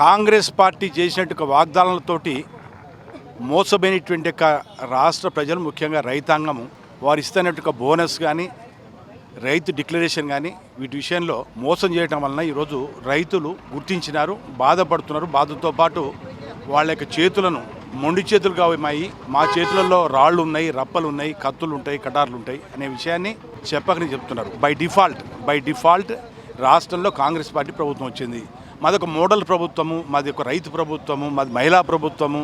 Congress party చేసినట్టు వాగ్దానాలతోటి మోసపోయినటువంటి యొక్క రాష్ట్ర ప్రజలు ముఖ్యంగా రైతాంగము వారు ఇస్తున్నట్టు బోనస్ కానీ రైతు డిక్లరేషన్ కానీ వీటి విషయంలో మోసం చేయడం వలన ఈరోజు రైతులు గుర్తించినారు బాధపడుతున్నారు. బాధతో పాటు వాళ్ళ యొక్క చేతులను మొండి చేతులుగా ఉన్నాయి మా చేతులలో రాళ్ళు ఉన్నాయి రప్పలు ఉన్నాయి కత్తులు ఉంటాయి కటార్లు ఉంటాయి అనే విషయాన్ని చెప్పకని చెప్తున్నారు. బై డిఫాల్ట్ బై డిఫాల్ట్ రాష్ట్రంలో కాంగ్రెస్ పార్టీ ప్రభుత్వం వచ్చింది. మాది ఒక మోడల్ ప్రభుత్వము మాది ఒక రైతు ప్రభుత్వము మాది మహిళా ప్రభుత్వము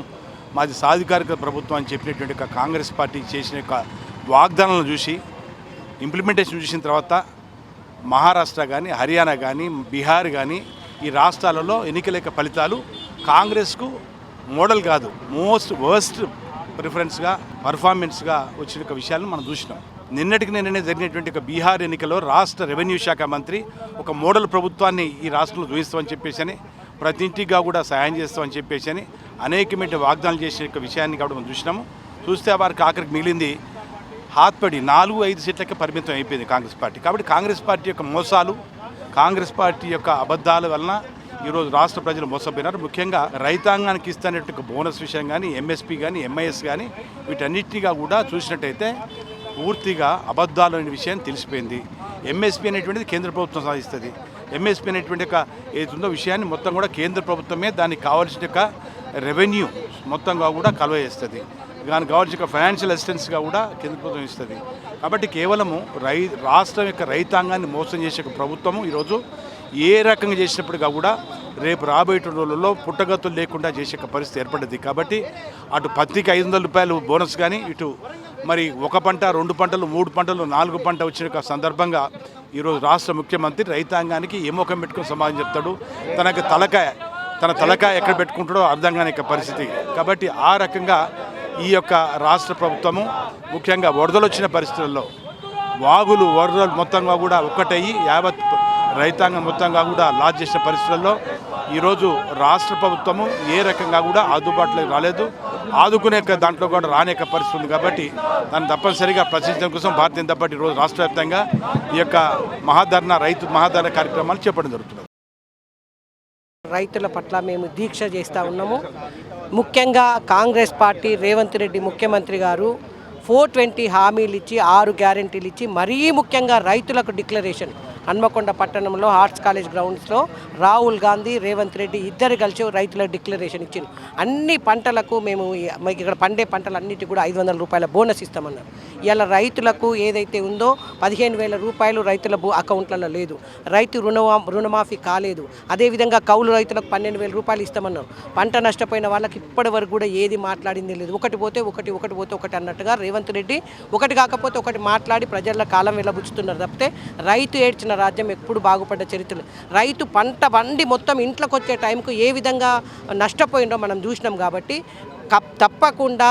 మాది సాధికారిక ప్రభుత్వం అని చెప్పినటువంటి కాంగ్రెస్ పార్టీ చేసిన యొక్క వాగ్దానాలను చూసి ఇంప్లిమెంటేషన్ చూసిన తర్వాత మహారాష్ట్ర కానీ హర్యానా కానీ బీహార్ కానీ ఈ రాష్ట్రాలలో ఎన్నికల యొక్క ఫలితాలు కాంగ్రెస్కు మోడల్ కాదు మోస్ట్ వర్స్ట్ ప్రిఫరెన్స్గా పర్ఫార్మెన్స్గా వచ్చిన ఒక విషయాలను మనం చూసినాం. నిన్నటికి నిన్ననే జరిగినటువంటి ఒక బీహార్ ఎన్నికలో రాష్ట్ర రెవెన్యూ శాఖ మంత్రి ఒక మోడల్ ప్రభుత్వాన్ని ఈ రాష్ట్రంలో చూపిస్తామని చెప్పేసి అని ప్రతి ఇంటిగా కూడా సహాయం చేస్తామని చెప్పేసి అని అనేకమైన వాగ్దానాలు చేసిన యొక్క విషయాన్ని కూడా మనం చూసినాము. చూస్తే వారికి ఆఖరికి మిగిలింది హాత్పడి నాలుగు ఐదు సీట్లకే పరిమితం అయిపోయింది కాంగ్రెస్ పార్టీ. కాబట్టి కాంగ్రెస్ పార్టీ యొక్క మోసాలు కాంగ్రెస్ పార్టీ యొక్క అబద్ధాల వలన ఈరోజు రాష్ట్ర ప్రజలు మోసపోయినారు. ముఖ్యంగా రైతాంగానికి ఇస్తున్నట్టు బోనస్ విషయం కానీ ఎంఎస్పీ కానీ ఎంఐఎస్ కానీ వీటన్నిటిగా కూడా చూసినట్టయితే పూర్తిగా అబద్ధాలు అనే విషయం తెలిసిపోయింది. ఎంఎస్పీ అనేటువంటిది కేంద్ర ప్రభుత్వం సాధిస్తుంది. ఎంఎస్పీ అనేటువంటి యొక్క ఏది ఉందో విషయాన్ని మొత్తం కూడా కేంద్ర ప్రభుత్వమే దానికి కావాల్సిన యొక్క రెవెన్యూ మొత్తంగా కూడా కలవజేస్తుంది దానికి కావాల్సిన ఫైనాన్షియల్ అసిస్టెన్స్గా కూడా కేంద్ర ప్రభుత్వం ఇస్తుంది. కాబట్టి కేవలము రై రాష్ట్రం యొక్క రైతాంగాన్ని మోసం చేసే ప్రభుత్వము ఈరోజు ఏ రకంగా చేసినప్పటికీ కూడా రేపు రాబోయే రోజుల్లో పుట్టగతులు లేకుండా చేసే పరిస్థితి ఏర్పడింది. కాబట్టి అటు పత్తికి ఐదు వందల రూపాయలు బోనస్ కానీ ఇటు మరి ఒక పంట రెండు పంటలు మూడు పంటలు నాలుగు పంట వచ్చిన ఒక సందర్భంగా ఈరోజు రాష్ట్ర ముఖ్యమంత్రి రైతాంగానికి ఏమోకం పెట్టుకుని సమాధానం చెప్తాడు? తనకు తలకాయ తన తలకాయ ఎక్కడ పెట్టుకుంటాడో అర్థం కాని యొక్క పరిస్థితి. కాబట్టి ఆ రకంగా ఈ యొక్క రాష్ట్ర ప్రభుత్వము ముఖ్యంగా వరదలు వచ్చిన పరిస్థితుల్లో వాగులు వరదలు మొత్తంగా కూడా ఒక్కటయ్యి యావత్ రైతాంగం మొత్తంగా కూడా లాజ్ చేసిన పరిస్థితుల్లో ఈరోజు రాష్ట్ర ప్రభుత్వము ఏ రకంగా కూడా అందుబాటులోకి రాలేదు. ఆదుకునే దాంట్లో కూడా రానేక పరిస్థితి ఉంది కాబట్టి దాన్ని తప్పనిసరిగా ప్రశ్నించడం కోసం భారతీయ జనతా పార్టీ ఈరోజు రాష్ట్ర వ్యాప్తంగా ఈ యొక్క మహాధరణ రైతు మహాధరణ కార్యక్రమాలు చేపట్టడం జరుగుతుంది. రైతుల పట్ల మేము దీక్ష చేస్తూ ఉన్నాము. ముఖ్యంగా కాంగ్రెస్ పార్టీ రేవంత్ రెడ్డి ముఖ్యమంత్రి గారు ఫోర్ ట్వంటీ హామీలు ఇచ్చి ఆరు గ్యారెంటీలు ఇచ్చి మరీ ముఖ్యంగా రైతులకు డిక్లరేషన్ హన్మకొండ పట్టణంలో ఆర్ట్స్ కాలేజ్ గ్రౌండ్స్లో రాహుల్ గాంధీ రేవంత్ రెడ్డి ఇద్దరు కలిసి రైతులకు డిక్లరేషన్ ఇచ్చింది అన్ని పంటలకు మేము మాకు ఇక్కడ పండే పంటలన్నిటికీ కూడా ఐదు వందల రూపాయల బోనస్ ఇస్తామన్నారు. ఇలా రైతులకు ఏదైతే ఉందో పదిహేను వేల రూపాయలు రైతుల భూ అకౌంట్లలో లేదు. రైతు రుణమా రుణమాఫీ కాలేదు. అదేవిధంగా కౌలు రైతులకు పన్నెండు వేల రూపాయలు ఇస్తామన్నారు. పంట నష్టపోయిన వాళ్ళకి ఇప్పటి వరకు కూడా ఏది మాట్లాడింది లేదు. ఒకటి పోతే ఒకటి ఒకటి పోతే ఒకటి అన్నట్టుగా రేవంత్ రెడ్డి ఒకటి కాకపోతే ఒకటి మాట్లాడి ప్రజల కాలం వెళ్ళబుచ్చుతున్నారు తప్పితే రైతు ఏడ్చిన రాజ్యం ఎప్పుడు బాగుపడ్డ చరిత్రలు. రైతు పంట వండి మొత్తం ఇంట్లోకి వచ్చే టైంకు ఏ విధంగా నష్టపోయిందో మనం చూసినాం కాబట్టి తప్పకుండా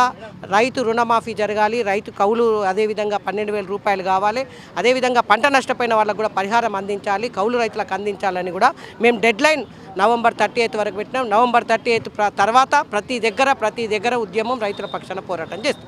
రైతు రుణమాఫీ జరగాలి రైతు కౌలు అదేవిధంగా పన్నెండు వేల రూపాయలు కావాలి అదేవిధంగా పంట నష్టపోయిన వాళ్ళకు కూడా పరిహారం అందించాలి కౌలు రైతులకు అందించాలని కూడా మేము deadline November thirty eighth వరకు పెట్టినాం. నవంబర్ థర్టీ ఎయిత్ తర్వాత ప్రతి దగ్గర ప్రతి దగ్గర ఉద్యమం రైతుల పక్షాన పోరాటం చేస్తాం.